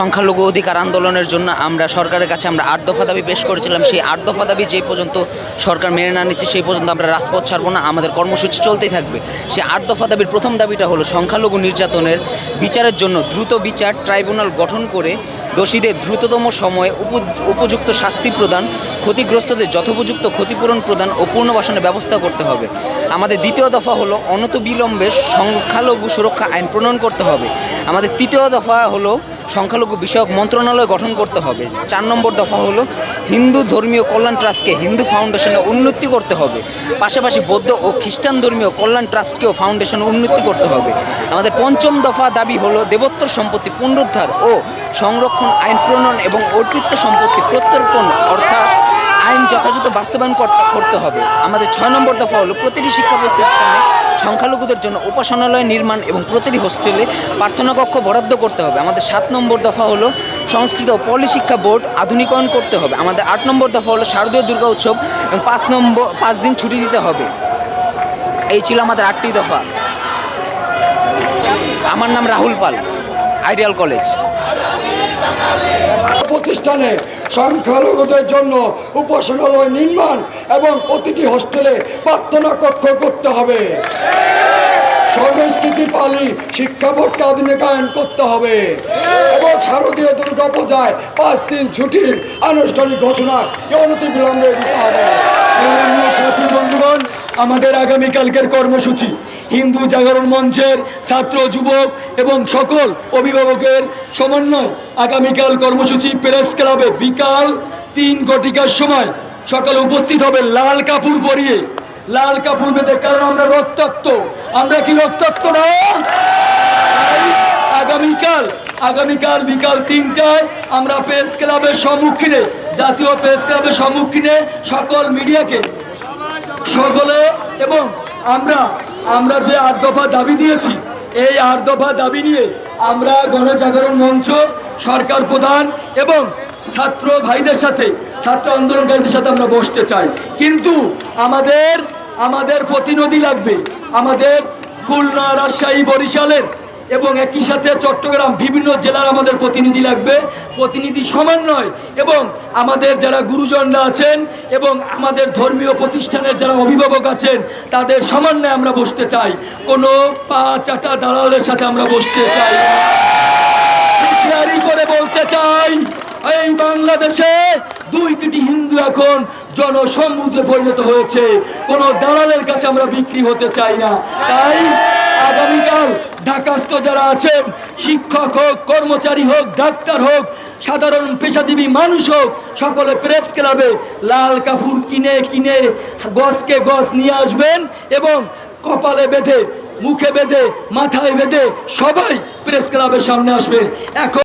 সংখ্যালঘু অধিকার আন্দোলনের জন্য আমরা সরকারের কাছে আমরা আট দফা দাবি পেশ করেছিলাম। সেই আট দফা দাবি যে পর্যন্ত সরকার মেনে না নিচ্ছে, সেই পর্যন্ত আমরা রাজপথ ছাড়ব না। আমাদের কর্মসূচি চলতেই থাকবে। সেই আট দফা দাবির প্রথম দাবিটা হলো সংখ্যালঘু নির্যাতনের বিচারের জন্য দ্রুত বিচার ট্রাইব্যুনাল গঠন করে দোষীদের দ্রুততম সময়ে উপ- উপযুক্ত শাস্তি প্রদান। ক্ষতিগ্রস্তদের যথোপযুক্ত ক্ষতিপূরণ প্রদান ও পুনর্বাসনের ব্যবস্থা করতে হবে। আমাদের দ্বিতীয় দফা হলো অনতবিলম্বে সংখ্যালঘু সুরক্ষা আইন প্রণয়ন করতে হবে। আমাদের তৃতীয় দফা হলো সংখ্যালঘু বিষয়ক মন্ত্রণালয় গঠন করতে হবে। চার নম্বর দফা হলো হিন্দু ধর্মীয় কল্যাণ ট্রাস্টকে হিন্দু ফাউন্ডেশনে উন্নতি করতে হবে। পাশাপাশি বৌদ্ধ ও খ্রিস্টান ধর্মীয় কল্যাণ ট্রাস্টকেও ফাউন্ডেশনে উন্নতি করতে হবে। আমাদের পঞ্চম দফা দাবি হলো দেবোত্তর সম্পত্তি পুনরুদ্ধার ও সংরক্ষণ আইন প্রণয়ন এবং অর্পিত সম্পত্তি প্রত্যর্পণ অর্থাৎ যথাযথ বাস্তবায়ন করতে হবে। আমাদের ছয় নম্বর দফা হলো প্রতিটি শিক্ষা প্রতিষ্ঠানে সংখ্যালঘুদের জন্য উপাসনালয় নির্মাণ এবং প্রতিটি হোস্টেলে প্রার্থনা কক্ষ বরাদ্দ করতে হবে। আমাদের সাত নম্বর দফা হলো সংস্কৃত ও পল্লী শিক্ষা বোর্ড আধুনিকায়ন করতে হবে। আমাদের আট নম্বর দফা হলো শারদীয় দুর্গা উৎসব এবং পাঁচ নম্বর পাঁচ দিন ছুটি দিতে হবে। এই ছিল আমাদের আটটি দফা। আমার নাম রাহুল পাল, আইডিয়াল কলেজ। প্রতিষ্ঠানে সংখ্যালঘুদের জন্য উপাসনালয় নির্মাণ এবং প্রতিটি হোস্টেলে প্রার্থনা কক্ষ করতে হবে। সংস্কৃতি পালি, শিক্ষা বোর্ডকে আধুনিকায়ন করতে হবে। এবং শারদীয় দুর্গা পূজায় পাঁচ দিন ছুটির আনুষ্ঠানিক ঘোষণা অনতি বিলম্বে দিতে হবে। আমাদের আগামীকালকের কর্মসূচি হিন্দু জাগরণ মঞ্চের ছাত্র, যুবক এবং সকল অভিভাবকের সমন্বয় আগামীকাল কর্মসূচি প্রেস ক্লাবে বিকাল তিন ঘটিকার সময় সকালে উপস্থিত হবে লাল কাপড় পরিয়ে। লাল কাপড় বেঁধে, কারণ আমরা রক্তাক্ত। আমরা কি রক্তাক্ত না? আগামীকাল আগামীকাল বিকাল তিনটায় আমরা প্রেস ক্লাবের সম্মুখীনে, জাতীয় প্রেস ক্লাবের সম্মুখীনে সকল মিডিয়াকে, সকলে এবং আমরা আমরা যে আট দফা দাবি দিয়েছি, এই আট দফা দাবি নিয়ে আমরা গণজাগরণ মঞ্চ, সরকার প্রধান এবং ছাত্র ভাইদের সাথে, ছাত্র আন্দোলনকারীদের সাথে আমরা বসতে চাই। কিন্তু আমাদের আমাদের প্রতিনিধি লাগবে। আমাদের খুলনা রাজশাহী বরিশালের এবং একই সাথে চট্টগ্রাম বিভিন্ন জেলার আমাদের প্রতিনিধি লাগবে। প্রতিনিধি সমন্বয় এবং আমাদের যারা গুরুজনরা আছেন এবং আমাদের ধর্মীয় প্রতিষ্ঠানের যারা অভিভাবক আছেন, তাদের সমন্বয়ে আমরা বসতে চাই। কোনো পা চাটা দালালের সাথে আমরা বসতে চাই করে বলতে চাই, এই বাংলাদেশে দুই কোটি হিন্দু এখন জনসমুদ্রে পরিণত হয়েছে। কোনো দালালের কাছে আমরা বিক্রি হতে চাই না। তাই আগামীকাল ঢাকাস্থ যারা আছেন, শিক্ষক হোক, কর্মচারী হোক, ডাক্তার হোক, সাধারণ পেশাজীবী মানুষ হোক, সকলে প্রেস ক্লাবে লাল কাপুর কিনে কিনে গছকে গছ নিয়ে আসবেন এবং কপালে বেঁধে, মুখে বেঁধে, মাথায় বেঁধে সবাই প্রেস ক্লাবের সামনে আসবেন এখন